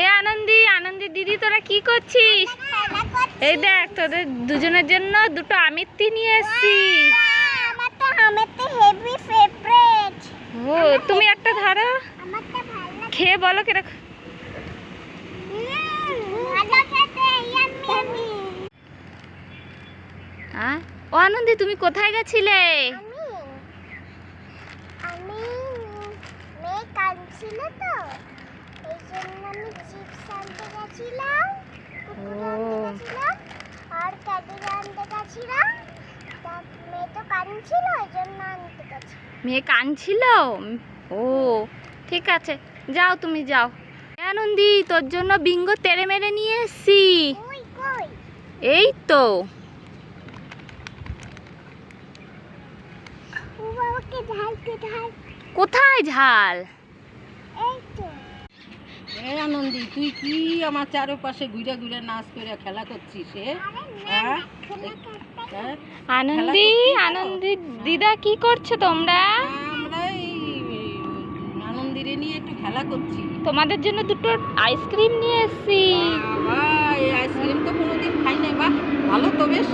এ আনন্দি আনন্দি দিদি তোরা কি করছিস? এই দেখ তোদের দুজনের জন্য দুটো আমিত্তি নিয়ে এসছি। ও তুমি একটা ধরো। খেয়ে বলো কীরকম। ও আনন্দি তুমি কোথায় গেছিলে? আমি আমি মেয়ে কাঁদছিল তো এই জন্য আমি চিপস আনতে গেছিলাম। আর আনতে গেছিলাম মেয়ে তো কাঁদছিল ওই জন্য আনতে গেছি। মেয়ে কানছিল ও ঠিক আছে যাও তুমি যাও। আনন্দি তোর জন্য বিঙ্গো তেড়ে মেরে নিয়ে এসছি। এই তো। কোথায় ঝাল? আনন্দি তুই কি আমার চারপাশে ঘুরে ঘুরে নাচ করে খেলা করছিস হ্যাঁ? আনন্দি আনন্দি দিদা কি করছ তোমরা? আমরা এই আনন্দিরে নিয়ে একটু খেলা করছি। তোমাদের জন্য দুটো আইসক্রিম নিয়ে এসছি। এই আইসক্রিম তো কোনোদিন খাই নাই বাহ ভালো তো বেশ